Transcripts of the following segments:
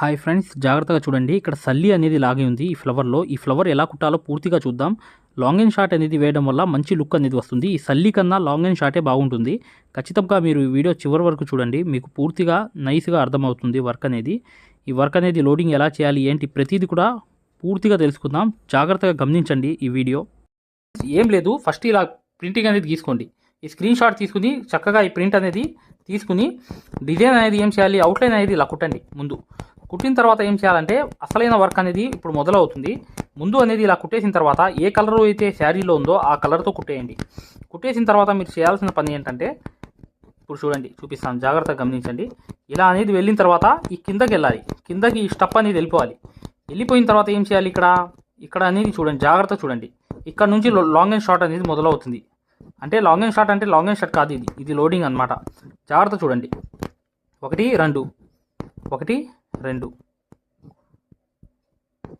Hi friends జాగ్రత్తగా చూడండి. ఇక్కడ సల్లి అనేది లాగి ఉంది ఈ ఫ్లవర్లో ఈ ఫ్లవర్ ఎలా కుట్టాలో పూర్తిగా చూద్దాం. లాంగ్ అండ్ షార్ట్ అనేది వేయడం వల్ల మంచి లుక్ అనేది వస్తుంది. ఈ సల్లి కన్నా లాంగ్ అండ్ షార్టే బాగుంటుంది. ఖచ్చితంగా మీరు ఈ వీడియో చివరి వరకు చూడండి. మీకు పూర్తిగా నైస్గా అర్థమవుతుంది వర్క్ అనేది. ఈ వర్క్ అనేది లోడింగ్ ఎలా చేయాలి ఏంటి ప్రతిదీ కూడా పూర్తిగా తెలుసుకుందాం. జాగ్రత్తగా గమనించండి ఈ వీడియో. ఏం లేదు ఫస్ట్ ఇలా ప్రింటింగ్ అనేది తీసుకోండి ఈ స్క్రీన్ షాట్ తీసుకుని చక్కగా ఈ ప్రింట్ అనేది తీసుకుని డిజైన్ అనేది ఏం చేయాలి అవుట్లైన్ అనేది ఇలా కుట్టండి ముందు. కుట్టిన తర్వాత ఏం చేయాలంటే అసలైన వర్క్ అనేది ఇప్పుడు మొదలవుతుంది. ముందు అనేది ఇలా కుట్టేసిన తర్వాత ఏ కలర్ అయితే శారీలో ఉందో ఆ కలర్తో కుట్టేయండి. కుట్టేసిన తర్వాత మీరు చేయాల్సిన పని ఏంటంటే ఇప్పుడు చూడండి చూపిస్తాను. జాగ్రత్తగా గమనించండి. ఇలా అనేది వెళ్ళిన తర్వాత ఈ కిందకి వెళ్ళాలి. కిందకి ఈ స్టప్ అనేది వెళ్ళిపోవాలి. వెళ్ళిపోయిన తర్వాత ఏం చేయాలి ఇక్కడ? ఇక్కడ అనేది చూడండి జాగ్రత్త చూడండి. ఇక్కడ నుంచి లాంగ్ అండ్ షార్ట్ అనేది మొదలవుతుంది. అంటే లాంగ్ అండ్ షార్ట్ అంటే లాంగ్ అండ్ షార్ట్ కాదు ఇది. ఇది లోడింగ్ అనమాట జాగ్రత్త చూడండి. ఒకటి రెండు. ఒకటి రెండు.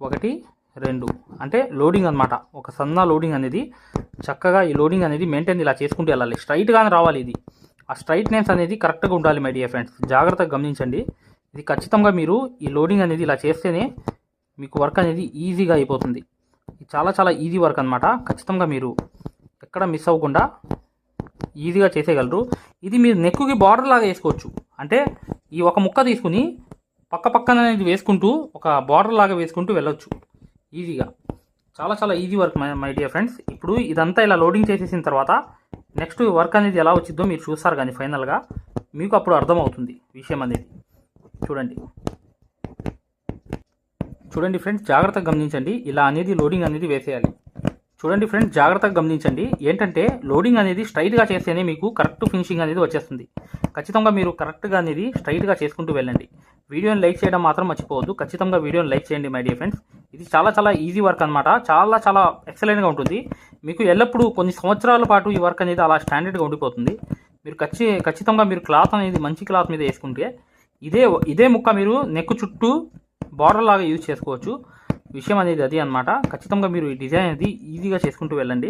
ఒకటి రెండు. అంటే లోడింగ్ అనమాట ఒక సన్న లోడింగ్ అనేది చక్కగా ఈ లోడింగ్ అనేది మెయింటైన్ ఇలా చేసుకుంటూ వెళ్ళాలి. స్ట్రైట్గానే రావాలి ఇది. ఆ స్ట్రైట్నెస్ అనేది కరెక్ట్గా ఉండాలి మై డియర్ ఫ్రెండ్స్ జాగ్రత్తగా గమనించండి. ఇది ఖచ్చితంగా మీరు ఈ లోడింగ్ అనేది ఇలా చేస్తేనే మీకు వర్క్ అనేది ఈజీగా అయిపోతుంది. ఇది చాలా చాలా ఈజీ వర్క్ అనమాట ఖచ్చితంగా మీరు ఎక్కడ మిస్ అవ్వకుండా ఈజీగా చేసేయగలరు. ఇది మీరు నెక్కుకి బార్డర్ లాగా వేసుకోవచ్చు. అంటే ఈ ఒక ముక్క తీసుకుని పక్క పక్కన అనేది వేసుకుంటూ ఒక బార్డర్ లాగా వేసుకుంటూ వెళ్ళొచ్చు. ఈజీగా చాలా చాలా easy work my dear friends ఇప్పుడు ఇదంతా ఇలా లోడింగ్ చేసేసిన తర్వాత నెక్స్ట్ వర్క్ అనేది ఎలా వచ్చిందో మీరు చూస్తారు కానీ ఫైనల్గా మీకు అప్పుడు అర్థమవుతుంది విషయం అనేది. చూడండి. చూడండి ఫ్రెండ్స్ జాగ్రత్తగా గమనించండి. ఇలా అనేది లోడింగ్ అనేది వేసేయాలి. చూడండి ఫ్రెండ్స్ జాగ్రత్తగా గమనించండి. ఏంటంటే లోడింగ్ అనేది స్ట్రైట్గా చేస్తేనే మీకు కరెక్ట్ ఫినిషింగ్ అనేది వచ్చేస్తుంది. ఖచ్చితంగా మీరు కరెక్ట్గా అనేది స్ట్రైట్గా చేసుకుంటూ వెళ్ళండి. వీడియోని లైక్ చేయడం మాత్రం మర్చిపోవద్దు. ఖచ్చితంగా వీడియోని లైక్ చేయండి మై డియర్ ఫ్రెండ్స్. ఇది చాలా చాలా ఈజీ వర్క్ అనమాట చాలా చాలా ఎక్సలెంట్గా ఉంటుంది. మీకు ఎల్లప్పుడూ కొన్ని సంవత్సరాల పాటు ఈ వర్క్ అనేది అలా స్టాండర్డ్గా ఉండిపోతుంది. మీరు ఖచ్చి ఖచ్చితంగా మీరు క్లాత్ అనేది మంచి క్లాత్ మీద వేసుకుంటే ఇదే ఇదే ముక్క మీరు నెక్ చుట్టూ బార్డర్ లాగా యూజ్ చేసుకోవచ్చు. విషయం అనేది అది అనమాట ఖచ్చితంగా మీరు ఈ డిజైన్ అనేది ఈజీగా చేసుకుంటూ వెళ్ళండి.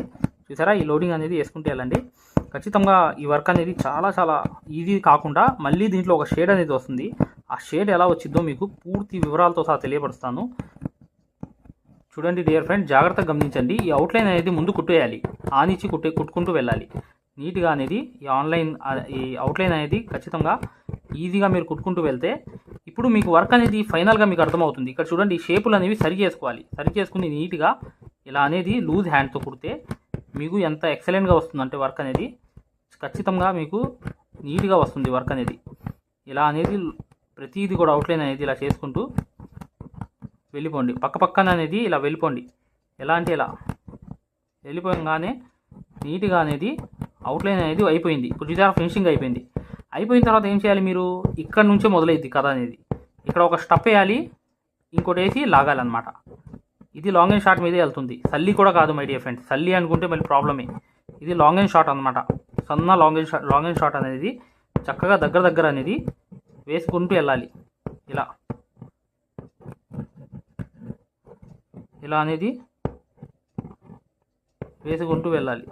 చూసారా? ఈ లోడింగ్ అనేది వేసుకుంటూ వెళ్ళండి. ఖచ్చితంగా ఈ వర్క్ అనేది చాలా చాలా ఈజీ కాకుండా మళ్ళీ దీంట్లో ఒక షేడ్ అనేది వస్తుంది. ఆ షేడ్ ఎలా వచ్చిందో మీకు పూర్తి వివరాలతో సహా తెలియపరుస్తాను. చూడండి డియర్ ఫ్రెండ్ జాగ్రత్తగా గమనించండి. ఈ అవుట్లైన్ అనేది ముందు కుట్టేయాలి. ఆనిచ్చి కుట్టే కుట్టుకుంటూ వెళ్ళాలి. నీట్గా అనేది ఈ ఆన్లైన్ ఈ అవుట్లైన్ అనేది ఖచ్చితంగా ఈజీగా మీరు కుట్టుకుంటూ వెళ్తే ఇప్పుడు మీకు వర్క్ అనేది ఫైనల్గా మీకు అర్థమవుతుంది. ఇక్కడ చూడండి ఈ షేపులు అనేవి సరి చేసుకోవాలి. సరి చేసుకుని నీట్గా ఇలా అనేది లూజ్ హ్యాండ్తో కుడితే మీకు ఎంత ఎక్సలెంట్గా వస్తుందంటే వర్క్ అనేది. ఖచ్చితంగా మీకు నీట్గా వస్తుంది వర్క్ అనేది. ఇలా అనేది ప్రతిదీ కూడా అవుట్లైన్ అనేది ఇలా చేసుకుంటూ వెళ్ళిపోండి. పక్క పక్కన అనేది ఇలా వెళ్ళిపోండి. ఎలా అంటే ఇలా వెళ్ళిపోగానే నీట్గా అనేది అవుట్లైన్ అనేది అయిపోయింది. ఇప్పుడు చూసారా ఫినిషింగ్ అయిపోయింది. అయిపోయిన తర్వాత ఏం చేయాలి మీరు? ఇక్కడ నుంచే మొదలైద్ది కథ అనేది. ఇక్కడ ఒక స్టప్ వేయాలి ఇంకోటి వేసి లాగాలన్నమాట. ఇది లాంగ్ అండ్ షార్ట్ మీదే వెళ్తుంది. సల్లి కూడా కాదు మై డియర్ ఫ్రెండ్స్. సల్లి అనుకుంటే మళ్ళీ ప్రాబ్లమే. ఇది లాంగ్ అండ్ షార్ట్ అనమాట సన్న long and short long and short అనేది చక్కగా దగ్గర దగ్గర అనేది వేసుకుంటూ వెళ్ళాలి. ఇలా. ఇలా అనేది వేసుకుంటూ వెళ్ళాలి.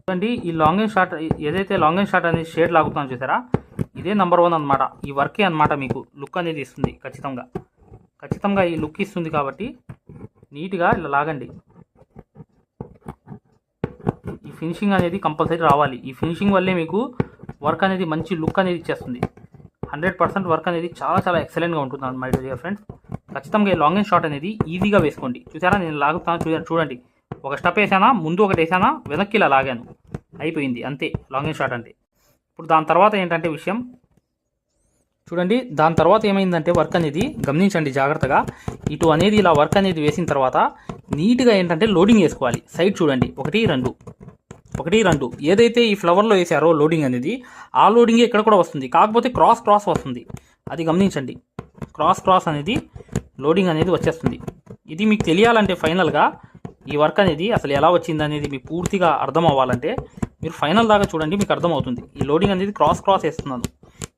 చూడండి ఈ లాంగ్ అండ్ షార్ట్ ఏదైతే లాంగ్ అండ్ షార్ట్ అనేది షేడ్ లాగుతున్నాను చూసారా ఇదే నెంబర్ వన్ అనమాట ఈ వర్కే అనమాట మీకు లుక్ అనేది ఇస్తుంది ఖచ్చితంగా. ఖచ్చితంగా ఈ లుక్ ఇస్తుంది కాబట్టి నీట్గా ఇలా లాగండి. ఫినిషింగ్ అనేది కంపల్సరీ రావాలి. ఈ ఫినిషింగ్ వల్లే మీకు వర్క్ అనేది మంచి లుక్ అనేది ఇచ్చేస్తుంది. హండ్రెడ్ పర్సెంట్ వర్క్ అనేది చాలా చాలా ఎక్సలెంట్గా ఉంటుంది మై డియర్ ఫ్రెండ్స్ ఖచ్చితంగా లాంగ్ అండ్ షార్ట్ అనేది ఈజీగా వేసుకోండి. చూసారా? నేను లాగుతాను చూడండి. ఒక స్టెప్ వేసానా ముందు ఒకటి వేసానా వెనక్కి ఇలా లాగాను. అయిపోయింది అంతే. లాంగ్ అండ్ షార్ట్ అంటే. ఇప్పుడు దాని తర్వాత ఏంటంటే విషయం? చూడండి దాని తర్వాత ఏమైందంటే వర్క్ అనేది గమనించండి జాగ్రత్తగా. ఇటు అనేది ఇలా వర్క్ అనేది వేసిన తర్వాత నీట్గా ఏంటంటే లోడింగ్ వేసుకోవాలి. సైడ్ చూడండి ఒకటి రెండు. ఒకటి రెండు. ఏదైతే ఈ ఫ్లవర్లో వేసారో లోడింగ్ అనేది ఆ లోడింగే ఇక్కడ కూడా వస్తుంది. కాకపోతే క్రాస్ క్రాస్ వస్తుంది. అది గమనించండి. క్రాస్ క్రాస్ అనేది లోడింగ్ అనేది వచ్చేస్తుంది. ఇది మీకు తెలియాలంటే ఫైనల్గా ఈ వర్క్ అనేది అసలు ఎలా వచ్చింది అనేది మీకు పూర్తిగా అర్థం అవ్వాలంటే మీరు ఫైనల్ దాకా చూడండి మీకు అర్థమవుతుంది. ఈ లోడింగ్ అనేది క్రాస్ క్రాస్ వేస్తున్నాను.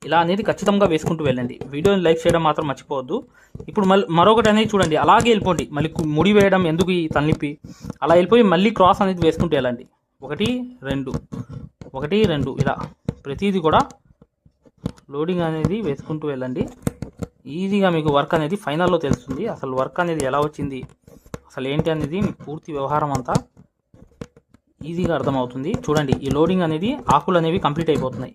ఇలా అనేది ఖచ్చితంగా వేసుకుంటూ వెళ్ళండి. వీడియోని లైక్ చేయడం మాత్రం మర్చిపోవద్దు. ఇప్పుడు మళ్ళీ మరొకటి అనేది చూడండి. అలాగే వెళ్ళిపోండి. మళ్ళీ ముడి వేయడం ఎందుకు ఈ తలనిప్పి? అలా వెళ్ళిపోయి మళ్ళీ క్రాస్ అనేది వేసుకుంటూ వెళ్ళండి. ఒకటి రెండు. ఒకటి రెండు. ఇలా. ప్రతిదీ కూడా లోడింగ్ అనేది వేసుకుంటూ వెళ్ళండి. ఈజీగా మీకు వర్క్ అనేది ఫైనల్లో తెలుస్తుంది. అసలు వర్క్ అనేది ఎలా వచ్చింది? అసలు ఏంటి అనేది మీకు పూర్తి వ్యవహారం అంతా ఈజీగా అర్థమవుతుంది. చూడండి ఈ లోడింగ్ అనేది ఆకులు అనేవి కంప్లీట్ అయిపోతున్నాయి.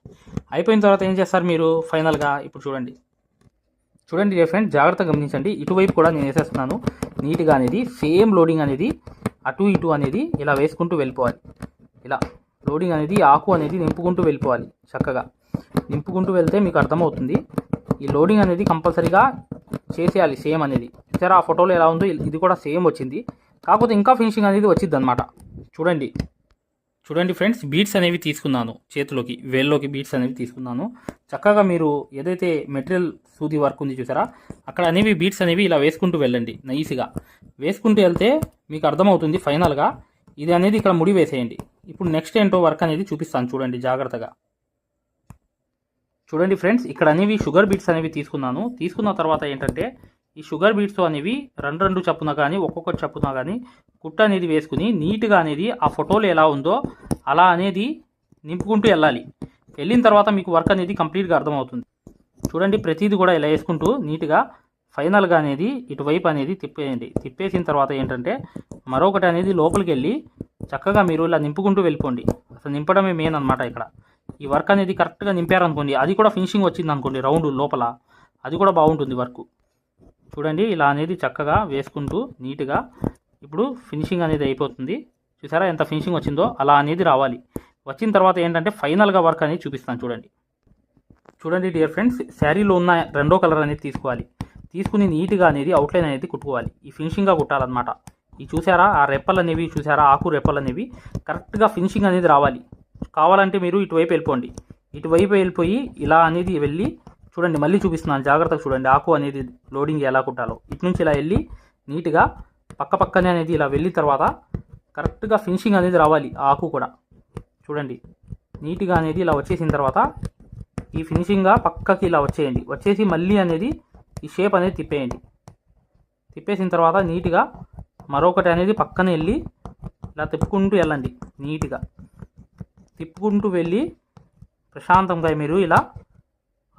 అయిపోయిన తర్వాత ఏం చేస్తారు మీరు? ఫైనల్గా ఇప్పుడు చూడండి. చూడండి డియర్ ఫ్రెండ్ జాగ్రత్తగా గమనించండి. ఇటువైపు కూడా నేను వేసేస్తున్నాను. నీట్గా అనేది సేమ్ లోడింగ్ అనేది అటు ఇటు అనేది ఇలా వేసుకుంటూ వెళ్ళిపోవాలి. ఇలా లోడింగ్ అనేది ఆకు అనేది నింపుకుంటూ వెళ్ళిపోవాలి చక్కగా. నింపుకుంటూ వెళ్తే మీకు అర్థమవుతుంది. ఈ లోడింగ్ అనేది కంపల్సరీగా చేసేయాలి సేమ్ అనేది. సరే ఆ ఫోటోలో ఎలా ఉందో ఇది కూడా సేమ్ వచ్చింది. కాకపోతే ఇంకా ఫినిషింగ్ అనేది వచ్చింది అనమాట చూడండి. చూడండి ఫ్రెండ్స్ బీట్స్ అనేవి తీసుకున్నాను చేతిలోకి వేల్లోకి బీట్స్ అనేవి తీసుకున్నాను. చక్కగా మీరు ఏదైతే మెటీరియల్ సూది వర్క్ ఉంది చూసారా అక్కడ అనేవి బీట్స్ అనేవి ఇలా వేసుకుంటూ వెళ్ళండి నైస్గా వేసుకుంటూ వెళ్తే మీకు అర్థమవుతుంది ఫైనల్గా ఇది అనేది ఇక్కడ ముడి వేసేయండి. ఇప్పుడు నెక్స్ట్ ఏంటో వర్క్ అనేది చూపిస్తాను చూడండి జాగ్రత్తగా. చూడండి ఫ్రెండ్స్ ఇక్కడ అనేవి షుగర్ బీట్స్ అనేవి తీసుకున్నాను. తీసుకున్న తర్వాత ఏంటంటే ఈ షుగర్ బీట్స్ అనేవి రెండు రెండు చప్పున కానీ ఒక్కొక్కటి చప్పున కానీ కుట్ట అనేది వేసుకుని నీట్గా అనేది ఆ ఫోటోలు ఎలా ఉందో అలా అనేది నింపుకుంటూ వెళ్ళాలి. వెళ్ళిన తర్వాత మీకు వర్క్ అనేది కంప్లీట్గా అర్థమవుతుంది. చూడండి ప్రతిదీ కూడా ఇలా వేసుకుంటూ నీట్గా ఫైనల్గా అనేది ఇటువైపు అనేది తిప్పేయండి. తిప్పేసిన తర్వాత ఏంటంటే మరొకటి అనేది లోపలికి వెళ్ళి చక్కగా మీరు ఇలా నింపుకుంటూ వెళ్ళిపోండి. అసలు నింపడమే మెయిన్ అనమాట ఇక్కడ. ఈ వర్క్ అనేది కరెక్ట్గా నింపారనుకోండి అది కూడా ఫినిషింగ్ వచ్చింది అనుకోండి రౌండ్ లోపల అది కూడా బాగుంటుంది వర్క్. చూడండి ఇలా అనేది చక్కగా వేసుకుంటూ నీట్గా ఇప్పుడు ఫినిషింగ్ అనేది అయిపోతుంది. చూసారా ఎంత ఫినిషింగ్ వచ్చిందో? అలా అనేది రావాలి. వచ్చిన తర్వాత ఏంటంటే ఫైనల్గా వర్క్ అనేది చూపిస్తాను చూడండి. చూడండి డియర్ ఫ్రెండ్స్ శారీలో ఉన్న రెండో కలర్ అనేది తీసుకోవాలి. తీసుకుని నీట్గా అనేది అవుట్లైన్ అనేది కుట్టుకోవాలి. ఈ ఫినిషింగ్గా కుట్టాలన్నమాట. ఈ చూసారా ఆ రెప్పలు అనేవి చూసారా ఆకు రెప్పలు అనేవి కరెక్ట్గా ఫినిషింగ్ అనేది రావాలి. కావాలంటే మీరు ఇటువైపు వెళ్ళిపోండి. ఇటువైపు వెళ్ళిపోయి ఇలా అనేది వెళ్ళి చూడండి మళ్ళీ చూపిస్తున్నాను. జాగ్రత్తగా చూడండి ఆకు అనేది లోడింగ్ ఎలా కుట్టాలో. ఇటు నుంచి ఇలా వెళ్ళి నీట్గా పక్క పక్కనే అనేది ఇలా వెళ్ళిన తర్వాత కరెక్ట్గా ఫినిషింగ్ అనేది రావాలి ఆకు కూడా. చూడండి నీట్గా అనేది ఇలా వచ్చేసిన తర్వాత ఈ ఫినిషింగ్గా పక్కకి ఇలా వచ్చేయండి. వచ్చేసి మళ్ళీ అనేది ఈ షేప్ అనేది తిప్పేయండి. తిప్పేసిన తర్వాత నీట్గా మరొకటి అనేది పక్కన వెళ్ళి ఇలా తిప్పుకుంటూ వెళ్ళండి నీట్గా. తిప్పుకుంటూ వెళ్ళి ప్రశాంతంగా మీరు ఇలా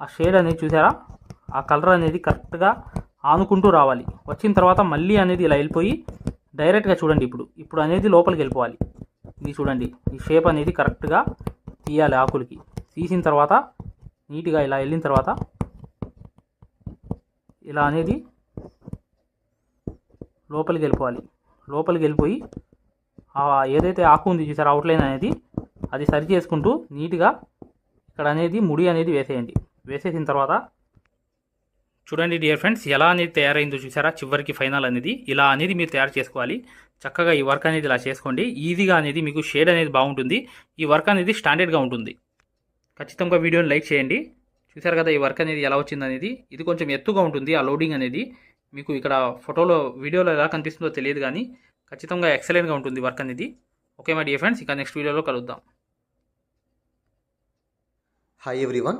ఆ షేడ్ అనేది చూసారా? ఆ కలర్ అనేది కరెక్ట్గా ఆనుకుంటూ రావాలి. వచ్చిన తర్వాత మళ్ళీ అనేది ఇలా వెళ్ళిపోయి డైరెక్ట్గా చూడండి ఇప్పుడు. ఇప్పుడు అనేది లోపలికి వెళ్ళిపోవాలి. ఇది చూడండి. ఈ షేప్ అనేది కరెక్ట్గా తీయాలి ఆకులకి. తీసిన తర్వాత నీట్గా ఇలా వెళ్ళిన తర్వాత ఇలా అనేది లోపలికి వెళ్ళిపోవాలి. లోపలికి వెళ్ళిపోయి ఏదైతే ఆకు ఉంది చూసారు అవుట్లైన్ అనేది అది సరి చేసుకుంటూ నీట్గా ఇక్కడ అనేది ముడి అనేది వేసేయండి. వేసేసిన తర్వాత చూడండి డియర్ ఫ్రెండ్స్ ఎలా అనేది తయారైందో చూసారా? చివరికి ఫైనల్ అనేది. ఇలా అనేది మీరు తయారు చేసుకోవాలి. చక్కగా ఈ వర్క్ అనేది ఇలా చేసుకోండి. ఈజీగా అనేది మీకు షేడ్ అనేది బాగుంటుంది. ఈ వర్క్ అనేది స్టాండర్డ్గా ఉంటుంది. ఖచ్చితంగా వీడియోని లైక్ చేయండి. చూసారు కదా ఈ వర్క్ అనేది ఎలా వచ్చింది అనేది? ఇది కొంచెం ఎత్తుగా ఉంటుంది ఆ లోడింగ్ అనేది. మీకు ఇక్కడ ఫోటోలో వీడియోలో ఎలా కనిపిస్తుందో తెలియదు కానీ ఖచ్చితంగా ఎక్సలెంట్గా ఉంటుంది వర్క్ అనేది. ఓకే మై డియర్ ఫ్రెండ్స్ ఇంకా నెక్స్ట్ వీడియోలో కలుద్దాం. Hi everyone